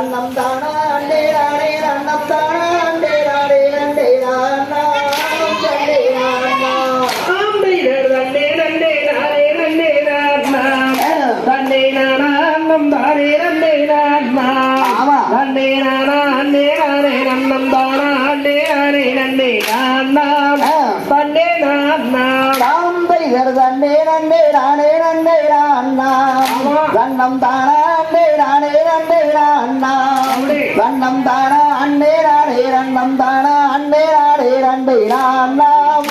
கண்ணம் தானே நாடே கண்ணம் தானே நாடே நண்டே நாணம் கண்டே நாணம் ஆம்பைதர் தண்டே நண்டே நாரே நண்டே நாத்மா தண்டே நானம் தாரே நண்டே நாத்மா ஆமா. தண்டே நானா அண்டே நாரே நன்னம் தானா அண்டே நாரே நண்டே நான்னாம் ஆ. தண்டே தானா அண்டே கண்ணம் தானா அண்டே நானே ரண்ணம் தானா அண்டே நானே ரண்டே நான்னாம்